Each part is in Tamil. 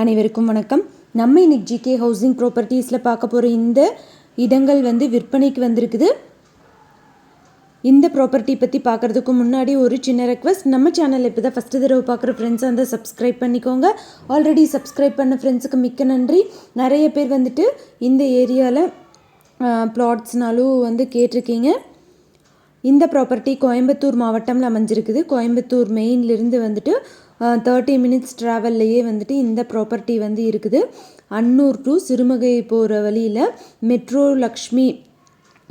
அனைவருக்கும் வணக்கம். நம்ம இன்னைக்கு ஜிகே ஹவுசிங் ப்ராப்பர்ட்டிஸில் பார்க்க போகிற இந்த இடங்கள் வந்து விற்பனைக்கு வந்திருக்குது. இந்த ப்ராப்பர்ட்டி பற்றி பார்க்குறதுக்கு முன்னாடி ஒரு சின்ன ரெக்வஸ்ட் நம்ம சேனல் இப்போ தான் ஃபஸ்ட்டு தடவை பார்க்குற ஃப்ரெண்ட்ஸ் வந்து சப்ஸ்கிரைப் பண்ணிக்கோங்க. ஆல்ரெடி சப்ஸ்கிரைப் பண்ண ஃப்ரெண்ட்ஸுக்கு மிக்க நன்றி. நிறைய பேர் வந்துட்டு இந்த ஏரியாவில் ப்ளாட்ஸ்னாலும் வந்து கேட்டிருக்கீங்க. இந்த ப்ராப்பர்ட்டி கோயம்புத்தூர் மாவட்டம்ல அமைஞ்சிருக்குது. கோயம்புத்தூர் மெயின்லேருந்து வந்துட்டு தேர்ட்டி மினிட்ஸ் ட்ராவல்லையே வந்துட்டு இந்த ப்ராப்பர்ட்டி வந்து இருக்குது. அன்னூர் டு சிறுமுகை போகிற வழியில் மெட்ரோ லக்ஷ்மி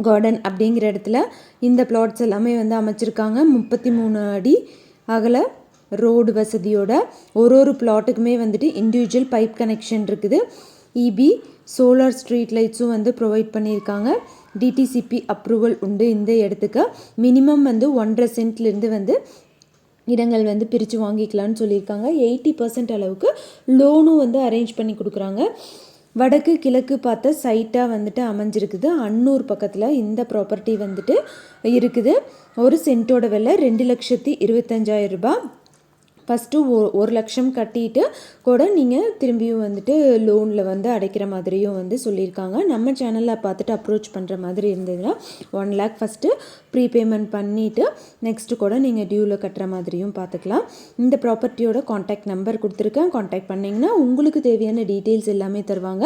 கார்டன் அப்படிங்கிற இடத்துல இந்த பிளாட்ஸ் எல்லாமே வந்து அமைச்சிருக்காங்க. முப்பத்தி மூணு அடி அகல ரோடு வசதியோட ஒரு ஒரு பிளாட்டுக்குமே வந்துட்டு இண்டிவிஜுவல் பைப் கனெக்ஷன் இருக்குது. இபி சோலார் ஸ்ட்ரீட் லைட்ஸும் வந்து ப்ரொவைட் பண்ணியிருக்காங்க. டிடிசிபி அப்ரூவல் உண்டு இந்த இடத்துக்கு. மினிமம் வந்து ஒன்றரை சென்ட்லேருந்து வந்து இடங்கள் வந்து பிரித்து வாங்கிக்கலான்னு சொல்லியிருக்காங்க. எயிட்டி பர்சன்ட் அளவுக்கு லோனும் வந்து அரேஞ்ச் பண்ணி கொடுக்குறாங்க. வடக்கு கிழக்கு பார்த்த சைட்டாக வந்துட்டு அமைஞ்சிருக்குது. அன்னூர் பக்கத்தில் இந்த ப்ராப்பர்ட்டி வந்துட்டு இருக்குது. ஒரு சென்ட்டோட விலை ரெண்டு லட்சத்தி இருபத்தஞ்சாயிரம் ரூபாய். ஃபஸ்ட்டு ஒ ஒரு லட்சம் கட்டிட்டு கூட நீங்கள் திரும்பியும் வந்துட்டு லோனில் வந்து அடைக்கிற மாதிரியும் வந்து சொல்லியிருக்காங்க. நம்ம சேனலில் பார்த்துட்டு அப்ரோச் பண்ணுற மாதிரி இருந்ததுன்னா ஒன் லேக் ஃபஸ்ட்டு ப்ரீபேமெண்ட் பண்ணிவிட்டு நெக்ஸ்ட்டு கூட நீங்கள் டியூவில் கட்டுற மாதிரியும் பார்த்துக்கலாம். இந்த ப்ராப்பர்ட்டியோட காண்டாக்ட் நம்பர் கொடுத்துருக்கேன். காண்டாக்ட் பண்ணிங்கன்னா உங்களுக்கு தேவையான டீட்டெயில்ஸ் எல்லாமே தருவாங்க.